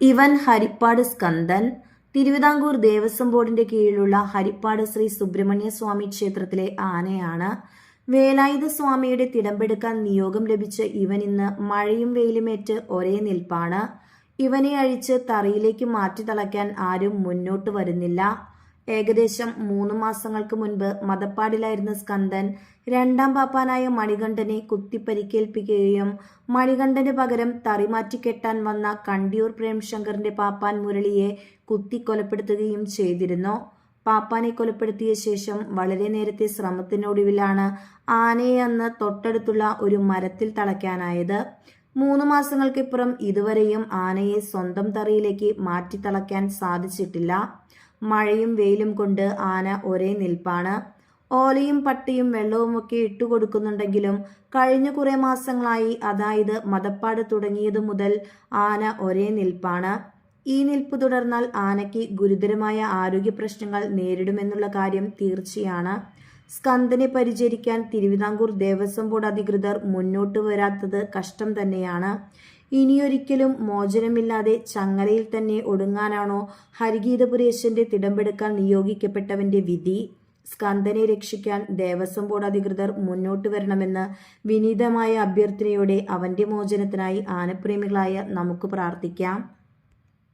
ഇവൻ ഹരിപ്പാട് സ്കന്ദൻ. തിരുവിതാംകൂർ ദേവസ്വം ബോർഡിന്റെ കീഴിലുള്ള ഹരിപ്പാട് ശ്രീ സുബ്രഹ്മണ്യ സ്വാമി ക്ഷേത്രത്തിലെ ആനയാണ്. വേലായുധ സ്വാമിയുടെ തിടമ്പെടുക്കാൻ നിയോഗം ലഭിച്ച ഇവൻ ഇന്ന് മഴയും വെയിലുമേറ്റ് ഒരേ നിൽപ്പാണ്. ഇവനെ അഴിച്ച് തറയിലേക്ക് മാറ്റി തളയ്ക്കാൻ ആരും മുന്നോട്ട് വരുന്നില്ല. ഏകദേശം മൂന്ന് മാസങ്ങൾക്ക് മുൻപ് മതപ്പാടിലായിരുന്ന സ്കന്ദൻ രണ്ടാം പാപ്പാനായ മണികണ്ഠനെ കുത്തിപ്പരിക്കേൽപ്പിക്കുകയും മണികണ്ഠന് പകരം തറിമാറ്റി കെട്ടാൻ വന്ന കണ്ടിയൂർ പ്രേംശങ്കറിന്റെ പാപ്പാൻ മുരളിയെ കുത്തിക്കൊലപ്പെടുത്തുകയും ചെയ്തിരുന്നു. പാപ്പാനെ കൊലപ്പെടുത്തിയ ശേഷം വളരെ നേരത്തെ ശ്രമത്തിനൊടുവിലാണ് ആനയെ അന്ന് തൊട്ടടുത്തുള്ള ഒരു മരത്തിൽ തളയ്ക്കാനായത്. മൂന്ന് മാസങ്ങൾക്കിപ്പുറം ഇതുവരെയും ആനയെ സ്വന്തം തറയിലേക്ക് മാറ്റി തളയ്ക്കാൻ സാധിച്ചിട്ടില്ല. മഴയും വെയിലും കൊണ്ട് ആന ഒരേ നിൽപ്പാണ്. ഓലയും പട്ടിയും വെള്ളവുമൊക്കെ ഇട്ടുകൊടുക്കുന്നുണ്ടെങ്കിലും കഴിഞ്ഞ കുറേ മാസങ്ങളായി അതായത് മതപ്പാട് തുടങ്ങിയതു മുതൽ ആന ഒരേ നിൽപ്പാണ്. ഈ നിൽപ്പ് തുടർന്നാൽ ആനയ്ക്ക് ഗുരുതരമായ ആരോഗ്യ പ്രശ്നങ്ങൾ നേരിടുമെന്നുള്ള കാര്യം തീർച്ചയാണ്. സ്കന്ദനെ പരിചരിക്കാൻ തിരുവിതാംകൂർ ദേവസ്വം ബോർഡ് അധികൃതർ മുന്നോട്ട് വരാത്തത് കഷ്ടം തന്നെയാണ്. ഇനിയൊരിക്കലും മോചനമില്ലാതെ ചങ്ങലയിൽ തന്നെ ഒടുങ്ങാനാണോ ഹരിഗീതപുരേശന്റെ തിടമ്പെടുക്കാൻ നിയോഗിക്കപ്പെട്ടവന്റെ വിധി? സ്കന്ദനെ രക്ഷിക്കാൻ ദേവസ്വം ബോർഡ് അധികൃതർ മുന്നോട്ട് വരണമെന്ന് വിനീതമായ അഭ്യർത്ഥനയോടെ അവന്റെ മോചനത്തിനായി ആനപ്രേമികളായ നമുക്ക് പ്രാർത്ഥിക്കാം.